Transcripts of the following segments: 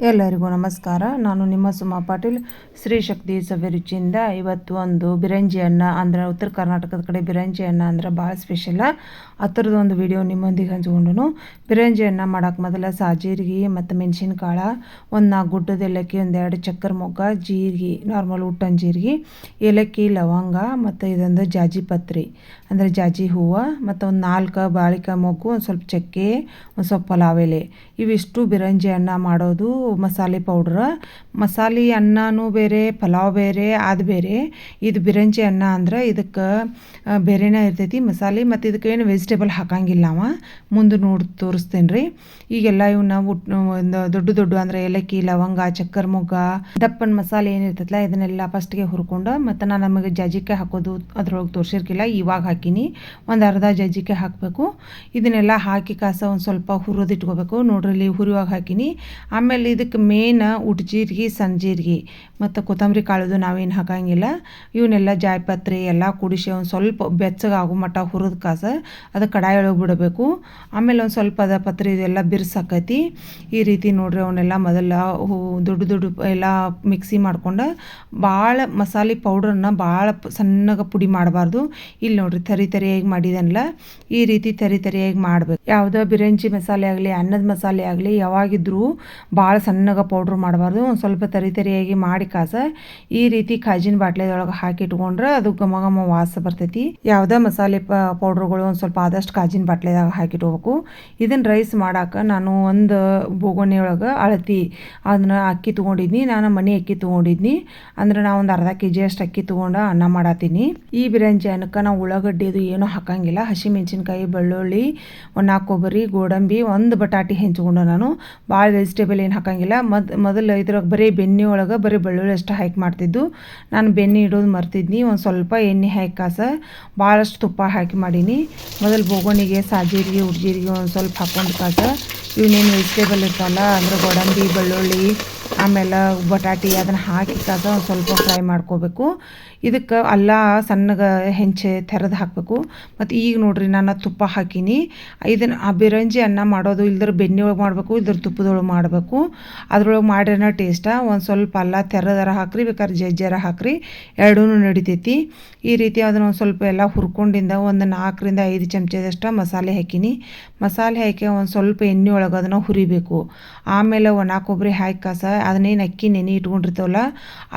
ಎಲ್ಲರಿಗೂ ನಮಸ್ಕಾರ. ನಾನು ನಿಮ್ಮ ಸುಮಾ ಪಾಟೀಲ್. ಶ್ರೀ ಶಕ್ತಿ ಸವಿರುಚಿಯಿಂದ ಇವತ್ತು ಒಂದು ಬಿರಂಜಿ ಅನ್ನ ಅಂದರೆ ಉತ್ತರ ಕರ್ನಾಟಕದ ಕಡೆ ಬಿರಂಜಿ ಅನ್ನ ಅಂದ್ರೆ ಭಾಳ ಸ್ಪೆಷಲ್ಲ ಆ ಥರದ ಒಂದು ವಿಡಿಯೋ ನಿಮ್ಮೊಂದಿಗೆ ಹಂಚ್ಕೊಂಡು ಅನ್ನ ಮಾಡೋಕೆ ಮೊದಲ ಸಾಜೀರಿಗೆ ಮತ್ತು ಮೆಣಸಿನ್ಕಾಳು, ಒಂದು ನಾಲ್ಕು ಗುಡ್ಡದ ಏಲಕ್ಕಿ ಒಂದೆರಡು ಚಕ್ಕರ್ ಮೊಗ್ಗ, ಜೀರಿಗೆ, ನಾರ್ಮಲ್ ಉಟ್ಟನ್ ಜೀರಿಗೆ, ಏಲಕ್ಕಿ, ಲವಂಗ ಮತ್ತು ಇದೊಂದು ಜಾಜಿ ಪತ್ರಿ. ಅಂದರೆ ಜಾಜಿ ಹೂವು ಮತ್ತು ಒಂದು ನಾಲ್ಕು ಬಾಳಿಕಾಯಿ ಮೊಗ್ಗು, ಒಂದು ಸ್ವಲ್ಪ ಚಕ್ಕೆ, ಒಂದು ಸ್ವಲ್ಪ ಪಲಾವ್ ಎಲೆ. ಇವಿಷ್ಟು ಬಿರಂಜಿ ಅನ್ನ ಮಾಡೋದು ಮಸಾಲೆ ಪೌಡ್ರ ಮಸಾಲೆ ಅನ್ನನೂ ಬೇರೆ, ಪಲಾವ್ ಬೇರೆ ಅದು ಬೇರೆ. ಇದು ಬಿರಂಜಿ ಅನ್ನ ಅಂದ್ರೆ ಇದಕ್ಕೆ ಬೇರೆನೇ ಇರ್ತೈತಿ ಮಸಾಲೆ ಮತ್ತು ಇದಕ್ಕೆ ಏನು ವೆಜಿಟೇಬಲ್ ಹಾಕಂಗಿಲ್ಲ ಅವ. ಮುಂದೆ ನೋಡಿ ತೋರಿಸ್ತೇನೆ ರೀ ಈಗೆಲ್ಲ ಇವನ್ನ ಒಂದು ದೊಡ್ಡ ದೊಡ್ಡ ಅಂದರೆ ಏಲಕ್ಕಿ, ಲವಂಗ ಚಕ್ಕರ್ ಮೊಗ್ಗ ದಪ್ಪನ ಮಸಾಲೆ ಏನಿರ್ತೈತಲ್ಲ ಇದನ್ನೆಲ್ಲ ಫಸ್ಟ್ಗೆ ಹುರ್ಕೊಂಡು ಮತ್ತು ನಾನು ನಮಗೆ ಜಜ್ಜಿಕಾಯಿ ಹಾಕೋದು ಅದ್ರೊಳಗೆ ತೋರಿಸಿರ್ಕಿಲ್ಲ, ಇವಾಗ ಹಾಕಿನಿ. ಒಂದು ಅರ್ಧ ಜಜ್ಜಿಕಾಯಿ ಹಾಕಬೇಕು. ಇದನ್ನೆಲ್ಲ ಹಾಕಿ ಕಾಸ ಒಂದು ಸ್ವಲ್ಪ ಹುರಿದಿಟ್ಕೋಬೇಕು ನೋಡ್ರಿ ಇಲ್ಲಿ ಹುರಿಯುವಾಗ ಹಾಕಿನಿ. ಆಮೇಲೆ ಇದಕ್ಕೆ ಮೇನ ಉಟ್ ಜೀರಿಗೆ ಸಣ್ಣ ಜೀರಿಗೆ ಮತ್ತು ಕೊತ್ತಂಬರಿ ಕಾಳದು ನಾವೇನು ಹಾಕಂಗಿಲ್ಲ. ಇವನ್ನೆಲ್ಲ ಜಾಯ್ಪತ್ರೆ ಎಲ್ಲ ಕುಡಿಸಿ ಒಂದು ಸ್ವಲ್ಪ ಬೆಚ್ಚಗಾಗೋ ಮಟ್ಟ ಹುರಿದ ಕಾಸ ಅದು ಕಡಾಯಿ ಒಳಗೆ ಬಿಡಬೇಕು. ಆಮೇಲೆ ಒಂದು ಸ್ವಲ್ಪ ಅದ ಪತ್ರೆ ಇದೆಲ್ಲ ಬಿರ್ಸಾಕೈತಿ. ಈ ರೀತಿ ನೋಡ್ರಿ ಅವನ್ನೆಲ್ಲ ಮೊದಲ ದೊಡ್ಡ ದೊಡ್ಡ ಎಲ್ಲ ಮಿಕ್ಸಿ ಮಾಡ್ಕೊಂಡು ಭಾಳ ಮಸಾಲೆ ಪೌಡ್ರನ್ನ ಭಾಳ ಸಣ್ಣಗೆ ಪುಡಿ ಮಾಡಬಾರ್ದು. ಇಲ್ಲಿ ನೋಡ್ರಿ ತರಿ ತರಿಯಾಗಿ ಮಾಡಿದನಲ್ಲ, ಈ ರೀತಿ ತರಿ ತರಿಯಾಗಿ ಮಾಡಬೇಕು. ಯಾವುದೋ ಬಿರಂಜಿ ಮಸಾಲೆ ಆಗಲಿ, ಅನ್ನದ ಮಸಾಲೆ ಆಗಲಿ ಯಾವಾಗಿದ್ರೂ ಭಾಳ ಸಣ್ಣಗೆ ಪೌಡ್ರ್ ಮಾಡಬಾರ್ದು. ಒಂದು ಸ್ವಲ್ಪ ತರಿ ತರಿಯಾಗಿ ಮಾಡಿ ಕಾಸ. ಈ ರೀತಿ ಕಾಜಿನ ಬಾಟ್ಲೆದೊಳಗೆ ಹಾಕಿ ಇಟ್ಕೊಂಡ್ರೆ ಅದು ಘಮ ಘಮ ವಾಸ ಬರ್ತೈತಿ. ಯಾವುದೇ ಮಸಾಲೆ ಪೌಡ್ರ್ಗಳು ಒಂದು ಸ್ವಲ್ಪ ಆದಷ್ಟು ಕಾಜಿನ ಬಾಟ್ಲೆದಾಗ ಹಾಕಿಟ್ಕೋಬೇಕು ಇದನ್ನು ರೈಸ್ ಮಾಡಾಕ ನಾನು ಒಂದು ಬೋಗೊಣ್ಣೆ ಒಳಗೆ ಅಳತಿ ಅದನ್ನ ಅಕ್ಕಿ ತೊಗೊಂಡಿದ್ನಿ. ನಾನು ಮನೆ ಅಕ್ಕಿ ತೊಗೊಂಡಿದ್ನಿ. ಅಂದ್ರೆ ನಾವು ಒಂದು ಅರ್ಧ ಕೆ ಜಿ ಅಷ್ಟು ಅಕ್ಕಿ ತೊಗೊಂಡು ಅನ್ನ ಮಾಡತ್ತೀನಿ ಈ ಬಿರಿಯಾನಿ ಜಾನಕ್ಕೆ ನಾವು ಉಳ್ಳಾಗಡ್ಡಿ ಅದು ಏನೂ ಹಾಕಂಗಿಲ್ಲ. ಹಸಿ ಮೆಣಸಿನ್ಕಾಯಿ ಬೆಳ್ಳುಳ್ಳಿ ಒಂದು ಕೊಬ್ಬರಿ, ಗೋಡಂಬಿ, ಒಂದು ಬಟಾಟಿ ಹೆಂಚ್ಕೊಂಡು ನಾನು. ಭಾಳ ವೆಜಿಟೇಬಲ್ ಏನು ಹಾಕಂಗಿಲ್ಲ. ಮದ್, ಮೊದಲು ಇದ್ರಾಗ ಬರೀ ಬೆಣ್ಣೆ ಒಳಗೆ ಬರೀ ಬೆಳ್ಳುಳ್ಳಿ ಅಷ್ಟು ಹಾಕಿ ಮಾಡ್ತಿದ್ದು. ನಾನು ಬೆಣ್ಣೆ ಇಡೋದು ಮರ್ತಿದ್ನಿ. ಒಂದು ಸ್ವಲ್ಪ ಎಣ್ಣೆ ಹಾಕಿ ಕಾಸ ಭಾಳಷ್ಟು ತುಪ್ಪ ಹಾಕಿ ಮಾಡೀನಿ. ಮೊದಲು ಬೋಗಣಿಗೆ, ಸಾಜೀರಿಗೆ ಉಡ್ಜೀರಿಗೆ ಒಂದು ಸ್ವಲ್ಪ ಹಾಕೊಂಡು ಕಾಸ. ಇವನ್ನೇನು ವೆಜಿಟೇಬಲ್ ಇರ್ತಲ್ಲ, ಅಂದರೆ ಗೋಡಂಬಿ, ಬೆಳ್ಳುಳ್ಳಿ ಆಮೇಲೆ ಬಟಾಟಿ ಅದನ್ನು ಹಾಕಿ ಕಾಸ ಒಂದು ಸ್ವಲ್ಪ ಫ್ರೈ ಮಾಡ್ಕೋಬೇಕು. ಇದಕ್ಕೆ ಅಲ್ಲ ಸಣ್ಣಗೆ ಹೆಂಚೆ ತೆರೆದು ಹಾಕಬೇಕು. ಮತ್ತು ಈಗ ನೋಡ್ರಿ ನಾನು ತುಪ್ಪ ಹಾಕೀನಿ. ಇದನ್ನು ಆ ಬಿರಂಜಿ ಅನ್ನ ಮಾಡೋದು ಇಲ್ದ್ರ ಬೆಣ್ಣೆ ಒಳಗೆ ಮಾಡಬೇಕು, ಇಲ್ದ್ರ ತುಪ್ಪದೊಳಗೆ ಮಾಡಬೇಕು. ಅದ್ರೊಳಗೆ ಮಾಡಿರೋ ಟೇಸ್ಟ ಒಂದು ಸ್ವಲ್ಪ ಅಲ್ಲ ತೆರೆದರ ಹಾಕ್ರಿ ಬೇಕಾದ್ರೆ ಜಜ್ಜರ ಹಾಕ್ರಿ. ಎರಡೂ ನಡಿತೈತಿ. ಈ ರೀತಿ ಅದನ್ನು ಒಂದು ಸ್ವಲ್ಪ ಎಲ್ಲ ಹುರ್ಕೊಂಡಿಂದ ಒಂದು ನಾಲ್ಕರಿಂದ ಐದು ಚಮಚದಷ್ಟು ಮಸಾಲೆ ಹಾಕಿನಿ. ಮಸಾಲೆ ಹಾಕಿ ಒಂದು ಸ್ವಲ್ಪ ಎಣ್ಣೆ ಒಳಗೆ ಅದನ್ನು ಹುರಿಬೇಕು. ಆಮೇಲೆ ಒಣ ಕೊಬ್ಬರಿ ಹಾಕಿ ಕಾಸ ಅದನ್ನೇನು ಅಕ್ಕಿ ನೆನೆ ಇಟ್ಕೊಂಡಿರ್ತೇವಲ್ಲ,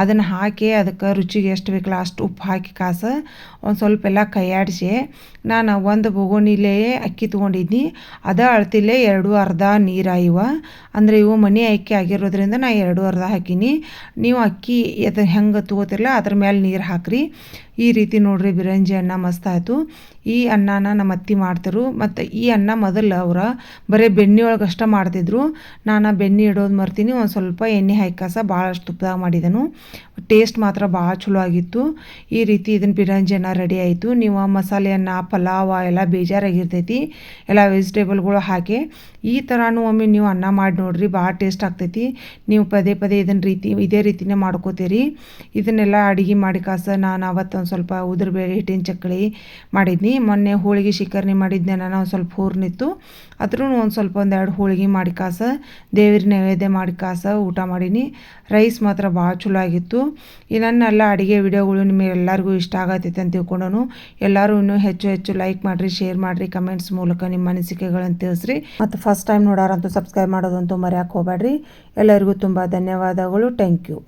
ಅದನ್ನು ಹಾಕಿ ಅದಕ್ಕೆ ರುಚಿಗೆ ಎಷ್ಟು ಬೇಕಲ್ಲ ಅಷ್ಟು ಉಪ್ಪು ಹಾಕಿ ಕಾಸು, ಒಂದು ಸ್ವಲ್ಪ ಎಲ್ಲ ಕೈಯಾಡಿಸಿ, ನಾನು ಒಂದು ಬೊಗೋಣಿಲೇ ಅಕ್ಕಿ ತೊಗೊಂಡಿದ್ನಿ, ಅದ ಅಳ್ತಿಲ್ಲೇ ಎರಡು ಅರ್ಧ ನೀರು ಇವ ಅಂದರೆ ಇವು ಮನೆ ಅಕ್ಕಿ ಆಗಿರೋದ್ರಿಂದ ನಾ ಎರಡು ಅರ್ಧ ಹಾಕೀನಿ, ನೀವು ಅಕ್ಕಿ ಅದು ಹೆಂಗೆ ತೊಗೋತಿರಲ್ಲ ಅದ್ರ ಮೇಲೆ ನೀರು ಹಾಕ್ರಿ. ಈ ರೀತಿ ನೋಡ್ರಿ, ಬಿರಂಜಿ ಅನ್ನ ಮಸ್ತ್ ಆಯಿತು. ಈ ಅನ್ನನ ನಮ್ಮ ಅತ್ತಿ ಮಾಡ್ತಾರು ಮತ್ತು ಈ ಅನ್ನ ಮೊದಲು ಅವ್ರು ಬರೀ ಬೆಣ್ಣೆ ಒಳಗೆ ಅಷ್ಟ ಮಾಡ್ತಿದ್ರು. ನಾನು ಬೆಣ್ಣೆ ಇಡೋದು ಮರ್ತೀನಿ, ಒಂದು ಸ್ವಲ್ಪ ಎಣ್ಣೆ ಹಾಕಾಸ ಭಾಳಷ್ಟು ತುಪ್ಪದಾಗ ಮಾಡಿದನು. ಟೇಸ್ಟ್ ಮಾತ್ರ ಭಾಳ ಚಲೋ ಆಗಿತ್ತು. ಈ ರೀತಿ ಇದನ್ನು ಬಿರಂಜಿ ಅನ್ನ ರೆಡಿ ಆಯಿತು. ನೀವು ಮಸಾಲೆ ಅನ್ನ ಪಲಾವ ಎಲ್ಲ ಬೇಜಾರಾಗಿರ್ತೈತಿ. ಎಲ್ಲ ವೆಜಿಟೇಬಲ್ಗಳು ಹಾಕಿ. ಈ ಥರನೂ ಒಮ್ಮೆ ನೀವು ಅನ್ನ ಮಾಡಿ ನೋಡ್ರಿ ಭಾಳ ಟೇಸ್ಟ್ ಆಗ್ತೈತಿ. ನೀವು ಪದೇ ಪದೇ ಇದನ್ನ ರೀತಿ, ಇದೇ ರೀತಿನೇ ಮಾಡ್ಕೋತೀರಿ. ಇದನ್ನೆಲ್ಲ ಅಡುಗೆ ಮಾಡಿ ಕಾಸ, ನಾನು ಅವತ್ತೊಂದು ಸ್ವಲ್ಪ ಉದುರುಬೇಳೆ, ಹಿಟ್ಟಿನ ಚಕ್ಕಳಿ ಮಾಡಿದ್ನಿ. ಮೊನ್ನೆ ಹೋಳಿಗೆ ಶಿಕರ್ಣಿ ಮಾಡಿದ್ದೆ ನಾನು, ಒಂದು ಸ್ವಲ್ಪ ಹೂರ್ನಿತ್ತು. ಅದ್ರೂ ಒಂದು ಸ್ವಲ್ಪ ಒಂದೆರಡು ಹೋಳಿಗೆ ಮಾಡಿ ಕಾಸ ದೇವ್ರ ನೈವೇದ್ಯ ಮಾಡಿ ಕಾಸ, ಊಟ ಮಾಡೀನಿ. ರೈಸ್ ಮಾತ್ರ ಭಾಳ ಚಲೋ ಆಗಿತ್ತು. ಈ ನನ್ನೆಲ್ಲ ಅಡುಗೆ ವಿಡಿಯೋಗಳು ನಿಮಗೆ ಎಲ್ಲರಿಗೂ ಇಷ್ಟ ಆಗತ್ತೆ ಅಂತ ತಿಳ್ಕೊಂಡನು. ಎಲ್ಲರೂ ಇನ್ನೂ ಹೆಚ್ಚು ಹೆಚ್ಚು ಲೈಕ್ ಮಾಡಿರಿ ಶೇರ್ ಮಾಡಿರಿ ಕಮೆಂಟ್ಸ್ ಮೂಲಕ ನಿಮ್ಮ ಅನಿಸಿಕೆಗಳನ್ನು ತಿಳಿಸ್ರಿ. ಮತ್ತು ಫಸ್ಟ್ ಟೈಮ್ ನೋಡೋರಂತೂ ಸಬ್ಸ್ಕ್ರೈಬ್ ಮಾಡೋದಂತೂ ಮರ್ಯಾಕೆ ಹೋಗಬೇಡ್ರಿ. ಎಲ್ಲರಿಗೂ ತುಂಬ ಧನ್ಯವಾದಗಳು. Thank you